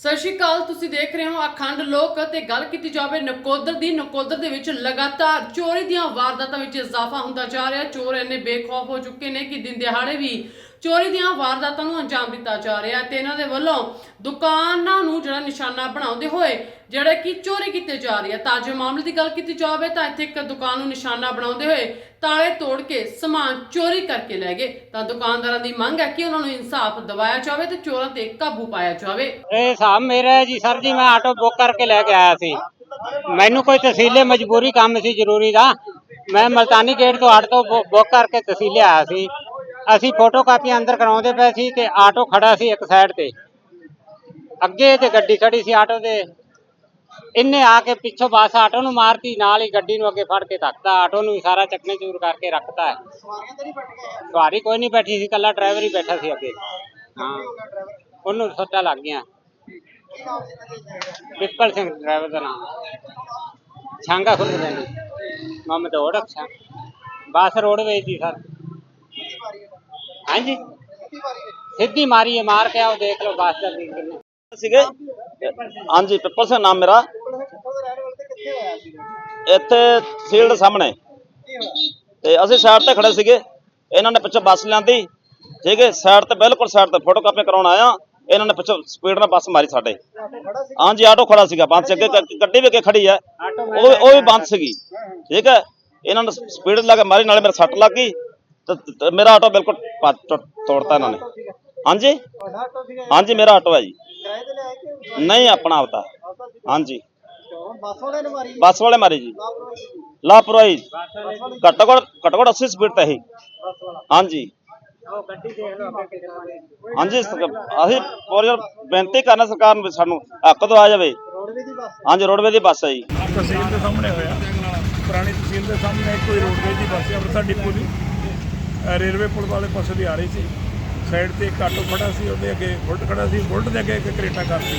ਸਤਿ ਸ਼੍ਰੀ ਅਕਾਲ, ਤੁਸੀਂ ਦੇਖ ਰਹੇ ਹੋ ਅਖੰਡ ਲੋਕ ਤੇ ਗੱਲ ਕੀਤੀ ਜਾਵੇ ਨਕੋਦਰ ਦੀ, ਨਕੋਦਰ ਦੇ ਵਿੱਚ ਲਗਾਤਾਰ ਚੋਰੀ ਦੀਆਂ ਵਾਰਦਾਤਾਂ ਵਿੱਚ ਇਜ਼ਾਫਾ ਹੁੰਦਾ ਜਾ ਰਿਹਾ। ਚੋਰ ਇੰਨੇ ਬੇਖੌਫ ਹੋ ਚੁੱਕੇ ਨੇ ਕਿ ਦਿਨ ਦਿਹਾੜੇ ਵੀ ਚੋਰੀ ਦੀਆਂ ਵਾਰਦਾਤਾਂ ਨੂੰ ਅੰਜਾਮ ਦਿੱਤਾ ਜਾ ਰਿਹਾ ਤੇ ਇਹਨਾਂ ਦੇ ਵੱਲੋਂ ਦੁਕਾਨਾਂ ਨੂੰ ਜਿਹੜਾ ਨਿਸ਼ਾਨਾ ਬਣਾਉਂਦੇ ਹੋਏ ਜਿਹੜੇ ਕਿ ਚੋਰੀ ਕੀਤੇ ਜਾ ਰਹੀ ਹੈ ਤਾਜੇ ਮਾਮਲੇ ਦੀ ਗੱਲ ਕੀਤੀ ਜਾਵੇ ਤਾਂ ਇੱਥੇ ਇੱਕ ਦੁਕਾਨ ਨੂੰ ਨਿਸ਼ਾਨਾ ਬਣਾਉਂਦੇ ਹੋਏ ਤਾਲੇ ਤੋੜ ਕੇ ਸਮਾਨ ਚੋਰੀ ਕਰਕੇ ਲੈ ਗਏ। ਤਾਂ ਦੁਕਾਨਦਾਰਾਂ ਦੀ ਮੰਗ ਹੈ ਕਿ ਉਹਨਾਂ ਨੂੰ ਇਨਸਾਫ ਦਿਵਾਇਆ ਜਾਵੇ ਤੇ ਚੋਰਾਂ ਤੇ ਕਾਬੂ ਪਾਇਆ ਜਾਵੇ। ਇਹ ਹਿਸਾਬ ਮੇਰਾ ਜੀ ਸਰ ਜੀ, ਮੈਂ ਆਟੋ ਬੁੱਕ ਕਰਕੇ ਲੈ ਕੇ ਆਇਆ ਸੀ। ਮੈਨੂੰ ਕੋਈ ਤਸੀਲੇ ਮਜਬੂਰੀ ਕੰਮ ਸੀ ਜ਼ਰੂਰੀ ਦਾ। ਮੈਂ ਮਲਤਾਨੀ ਗੇਟ ਤੋਂ ਆਟੋ ਬੁੱਕ ਕਰਕੇ ਤਹਿਸੀਲੇ ਆਇਆ ਸੀ। ਅਸੀਂ ਫੋਟੋ ਕਾਪੀਆਂ ਅੰਦਰ ਕਰਾਉਂਦੇ ਪਏ ਸੀ ਤੇ ਆਟੋ ਖੜਾ ਸੀ ਇੱਕ ਸਾਈਡ ਤੇ। ਅੱਗੇ ਤੇ ਗੱਡੀ ਖੜੀ ਸੀ ਆਟੋ ਦੇ ਇਹਨੇ ਆ ਕੇ ਪਿੱਛੋਂ ਬੱਸ ਆਟੋ ਨੂੰ ਮਾਰਤੀ, ਨਾਲ ਹੀ ਗੱਡੀ ਨੂੰ ਅੱਗੇ ਫੜ ਕੇ ਧੱਕਦਾ ਆਟੋ ਨੂੰ ਸਾਰਾ ਚੱਕਨੇ ਚੂਰ ਕਰਕੇ ਰੱਖਤਾ। ਸਵਾਰੀ ਕੋਈ ਨਹੀਂ ਬੈਠੀ ਸੀ ਕੱਲਾ ਡਰਾਈਵਰ ਹੀ ਬੈਠਾ ਸੀ ਅੱਗੇ। ਹਾਂ। ਉਹਨੂੰ ਸੱਟਾਂ ਲੱਗ ਗਈਆਂ। ਪਿੱਪਲ ਸਿੰਘ ਡਰਾਈਵਰ ਦਾ ਨਾਮ। ਛਾਂਗਾ ਖੁਰਦ ਦੇ ਮਮਦ ਔੜਕਸ਼ਾ ਬੱਸ ਰੋਡਵੇਜ ਦੀ ਸਰ। ਹਾਂਜੀ। ਸਿੱਧੀ ਮਾਰੀ ਹੈ, ਮਾਰ ਕੇ ਆਓ, ਦੇਖ ਲਓ ਬੱਸ ਦਾ ਵੀ ਕਿੰਨੇ। ਸੀਗੇ? ਹਾਂਜੀ, ਪਿੱਪਲ ਸਿੰਘ ਨਾਮ ਮੇਰਾ। ਇੱਥੇ ਸੀਲਡ ਸਾਹਮਣੇ। ਤੇ ਅਸੀਂ ਸਾਈਡ ਤੇ ਖੜੇ ਸੀਗੇ। ਇਹਨਾਂ ਨੇ ਪਿੱਛੋਂ ਬੱਸ ਲਿਆਂਦੀ। ਠੀਕ ਹੈ, ਸਾਈਡ ਤੇ ਬਿਲਕੁਲ ਸਾਈਡ ਤੇ ਫੋਟੋ ਕਾਪੀ ਕਰਾਉਣ ਆਇਆ। ਇਹਨਾਂ ਨੇ ਪਿੱਛੋਂ ਸਪੀਡ ਨਾਲ ਬੱਸ ਮਾਰੀ ਸਾਡੇ। ਹਾਂਜੀ, ਆਟੋ ਖੜਾ ਸੀਗਾ ਬੰਦ ਸੀ ਅੱਗੇ ਗੱਡੀ ਵੀ ਅੱਗੇ ਖੜੀ ਹੈ। ਉਹ ਉਹ ਵੀ ਬੰਦ ਸੀਗੀ। ਠੀਕ ਹੈ, ਇਹਨਾਂ ਨੇ ਸਪੀਡ ਲਾ ਕੇ ਮਾਰੀ, ਨਾਲੇ ਮੇਰੇ ਸੱਟ ਲੱਗ ਗਈ। ਤੇ ਮੇਰਾ ਆਟੋ ਬਿਲਕੁਲ ਪਾ- ਟੁੱਟ- ਤੋੜਤਾ ਇਹਨਾਂ ਨੇ। ਹਾਂਜੀ? ਹਾਂਜੀ, ਮੇਰਾ ਆਟੋ ਹੈ ਜੀ। ਨਹੀਂ, ਆਪਣਾ ਆਪਦਾ। ਹਾਂਜੀ। ਬੱਸ ਵਾਲੇ ਮਾਰੀ ਜੀ। ਲਾਪਰਵਾਹੀ। ਘੱਟੋ ਘੱਟ ਘੱਟੋ ਘੱਟ 80 ਸਪੀਡ ਤੇ ਹੀ ਹਾਂਜੀ। ਹਾਂਜੀ ਸ- ਅਸੀਂ ਪੂਰੀ ਬੇਨਤੀ ਕਰਨਾ ਸਰਕਾਰ ਨੂੰ ਵੀ ਸਾਨੂੰ ਹੱਕ ਤੋਂ ਆ ਜਾਵੇ। ਹਾਂਜੀ ਰੋਡਵੇ ਦੀ ਬੱਸ ਹੈ ਜੀ। ਤਹਿਸੀਲ ਦੇ ਸਾਹਮਣੇ ਹੋਇਆ। ਪੁਰਾਣੀ ਤਹਿਸੀਲ ਦੇ ਸਾਹਮਣੇ ਕੋਈ ਰੋਡਵੇਜ ਦੀ ਬੱਸ ਹੈ, ਅੰਮ੍ਰਿਤਸਰ ਡਿਪੂ ਦੀ। ਰੇਲਵੇ ਪੁਲ ਵਾਲੇ ਪਾਸੇ ਦੀ ਆ ਰਹੀ ਸੀ। ਸਾਈਡ ਤੇ ਇੱਕ ਆਟੋ ਖੜਾ ਸੀ, ਉਹਦੇ ਅੱਗੇ ਬੁਲਟ ਖੜਾ ਸੀ, ਬੁਲਟ ਦੇ ਅੱਗੇ ਇੱਕ ਕਰੇਟਾ ਕਾਰ ਸੀ।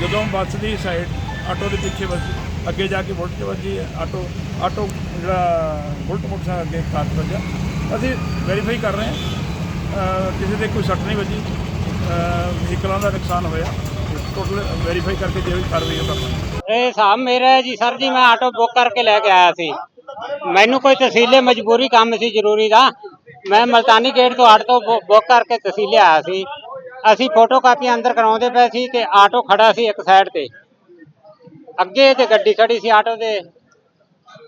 ਜਦੋਂ ਬੱਸ ਦੀ ਸਾਈਡ, ਆਟੋ ਦੇ ਪਿੱਛੇ ਵੱਜੀ, ਅੱਗੇ ਜਾ ਕੇ ਬੁਲਟ 'ਚ ਵੱਜੀ, ਆਟੋ ਆਟੋ ਜਿਹੜਾ ਬੁਲਟ ਮੋਟਰਸਾਈਕਲ ਅੱਗੇ ਕਾਰ ਵੱਜਿਆ। ਅਸੀਂ ਵੈਰੀਫਾਈ ਕਰ ਰਹੇ ਹਾਂ ਕਿਸੇ ਦੇ ਕੋਈ ਸੱਟ ਨਹੀਂ ਵੱਜੀ। ਵਹੀਕਲਾਂ ਦਾ ਨੁਕਸਾਨ ਹੋਇਆ। ਟੋਟਲ ਵੈਰੀਫਾਈ ਕਰਕੇ ਜੇ ਵੀ ਕਾਰਵਾਈ ਉਹ ਇਹ ਹਿਸਾਬ ਮੇਰਾ ਜੀ, ਸਰ ਜੀ, ਮੈਂ ਆਟੋ ਬੁੱਕ ਕਰਕੇ ਲੈ ਕੇ ਆਇਆ ਸੀ। ਮੈਨੂੰ ਕੋਈ ਤਹਿਸੀਲੇ ਮਜਬੂਰੀ ਕੰਮ ਸੀ ਜ਼ਰੂਰੀ ਦਾ। ਮੈਂ ਮਲਤਾਨੀ ਗੇਟ ਤੋਂ ਆਟੋ ਬੁੱਕ ਕਰਕੇ ਤਹਿਸੀਲੇ ਆਇਆ ਸੀ। ਅਸੀਂ ਫੋਟੋ ਕਾਪੀਆਂ ਅੰਦਰ ਕਰਾਉਂਦੇ ਪਏ ਸੀ ਤੇ ਆਟੋ ਖੜਾ ਸੀ ਇੱਕ ਸਾਈਡ ਤੇ। ਅੱਗੇ ਤੇ ਗੱਡੀ ਖੜੀ ਸੀ ਆਟੋ ਦੇ।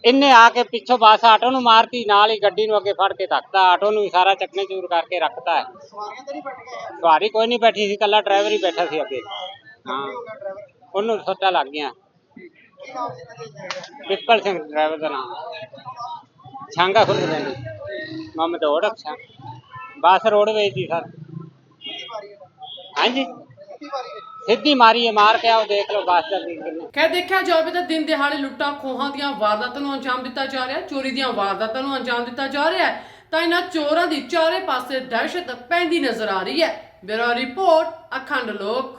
ਇਹਨੇ ਆ ਕੇ ਪਿੱਛੋਂ ਬੱਸ ਆਟੋ ਨੂੰ ਮਾਰਤੀ, ਨਾਲ ਹੀ ਗੱਡੀ ਨੂੰ ਅੱਗੇ ਫੜ ਕੇ ਧੱਕਦਾ ਆਟੋ ਨੂੰ ਵੀ ਸਾਰਾ ਚੱਕਨੇ ਚੂਰ ਕਰਕੇ ਰੱਖਤਾ। ਸਵਾਰੀ ਕੋਈ ਨਹੀਂ ਬੈਠੀ ਸੀ ਕੱਲਾ ਡਰਾਈਵਰ ਹੀ ਬੈਠਾ ਸੀ ਅੱਗੇ। ਹਾਂ। ਉਹਨੂੰ ਸੱਟਾਂ ਲੱਗ ਗਈਆਂ। ਪਿੱਪਲ ਸਿੰਘ ਡਰਾਈਵਰ ਦਾ ਨਾਮ। ਛਾਂਗਾ ਖੁਰਦ ਦੇ ਮਮਦ ਔੜਕਸ਼ਾ ਬੱਸ ਰੋਡਵੇਜ ਦੀ ਸਰ। ਹਾਂਜੀ। ਸਿੱਧੀ ਮਾਰੀ ਹੈ ਮਾਰ ਕੇ ਆਓ, ਦੇਖ ਲਓ ਬੱਸ ਦਾ ਵੀ ਕਿੰਨੇ। ਖੈਰ, ਦੇਖਿਆ ਜਾਵੇ ਤਾਂ ਦਿਨ ਦਿਹਾੜੇ ਲੁੱਟਾਂ, ਖੋਹਾਂ ਦੀਆਂ ਵਾਰਦਾਤਾਂ ਨੂੰ ਅੰਜਾਮ ਦਿੱਤਾ ਜਾ ਰਿਹਾ। ਚੋਰੀ ਦੀਆਂ ਵਾਰਦਾਤਾਂ ਨੂੰ ਅੰਜਾਮ ਦਿੱਤਾ ਜਾ ਰਿਹਾ ਹੈ। ਤਾਂ ਇਹਨਾਂ ਚੋਰਾਂ ਦੀ ਚਾਰੇ ਪਾਸੇ ਦਹਿਸ਼ਤ ਪੈਂਦੀ ਨਜ਼ਰ ਆ ਰਹੀ ਹੈ। ਬਿਊਰੋ ਰਿਪੋਰਟ, ਅਖੰਡ ਲੋਕ।